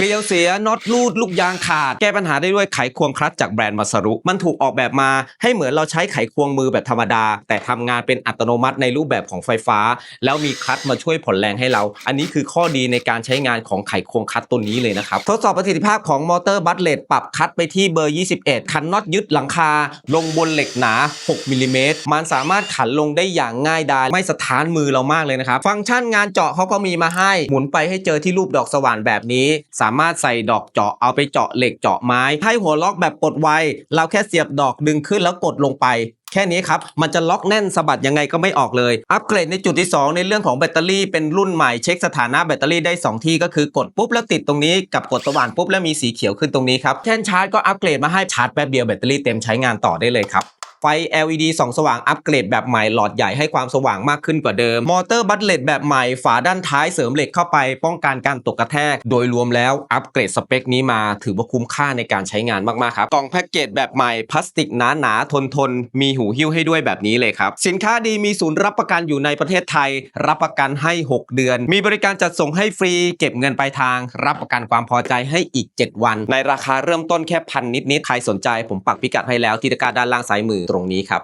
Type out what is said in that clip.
เกลียวเสียน็อตรูดลูกยางขาด แก้ปัญหาได้ด้วยไขควงคลัตช์จากแบรนด์มาสรุมันถูกออกแบบมาให้เหมือนเราใช้ไขควงมือแบบธรรมดา แต่ทำงานเป็นอัตโนมัติในรูปแบบของไฟฟ้า แล้วมีคลัตช์มาช่วยผ่อนแรงให้เรา อันนี้คือข้อดีในการใช้งานของไขควงคลัตช์ตัวนี้เลยนะครับทดสอบประสิทธิภาพของมอเตอร์บัตเลตปรับคลัตช์ไปที่เบอร์ 21ขันน็อตยึดหลังคา ลงบนเหล็กหนา 6มิลลิเมตรมันสามารถขันลงได้อย่างง่ายดายไม่สะท้านมือเรามากเลยนะครับฟังก์ชันงานเจาะเขาก็มีมาให้หมุนไปให้เจอที่รูปดอกสว่านแบบนี้สาามารถใส่ดอกเจาะเอาไปเจาะเหล็กเจาะไม้ให้หัวล็อกแบบปลดไว เราแค่เสียบดอกดึงขึ้นแล้วกดลงไปแค่นี้ครับ มันจะล็อกแน่นสะบัดยังไงก็ไม่ออกเลย อัปเกรดในจุดที่ 2 ในเรื่องของแบตเตอรี่เป็นรุ่นใหม่เช็คสถานะแบตเตอรี่ได้ 2 ที่ก็คือกดปุ๊บแล้วติดตรงนี้กับกดสว่านปุ๊บแล้วมีสีเขียวขึ้นตรงนี้ครับแท่นชาร์จก็อัปเกรดมาให้ชาร์จแป๊บเดียวแบตเตอรี่เต็มใช้งานต่อได้เลยครับ ไฟ LED ส่องสว่างอัปเกรดแบบใหม่หลอดใหญ่ให้ความสว่างมากขึ้นกว่าเดิม มอเตอร์บัตเลตแบบใหม่ฝาด้านท้ายเสริมเหล็กเข้าไปป้องกันการตกกระแทก โดยรวมแล้วอัปเกรดสเปคนี้มาถือว่าคุ้มค่าในการใช้งานมากๆครับกล่องแพ็กเกจแบบใหม่พลาสติกหนาหนาๆทนทนมีหูหิ้วให้ด้วยแบบนี้เลยครับสินค้าดีมีศูนย์รับประกันอยู่ในประเทศไทย รับประกันให้ 6 เดือน มีบริการจัดส่งให้ฟรี เก็บเงินปลายทาง รับประกันความพอใจให้อีก 7 วัน ในราคาเริ่มต้นแค่พันนิดๆใครสนใจผมปักพิกัดให้แล้วที่ตะกรด้านล่างซ้ายมือตรงนี้ครับ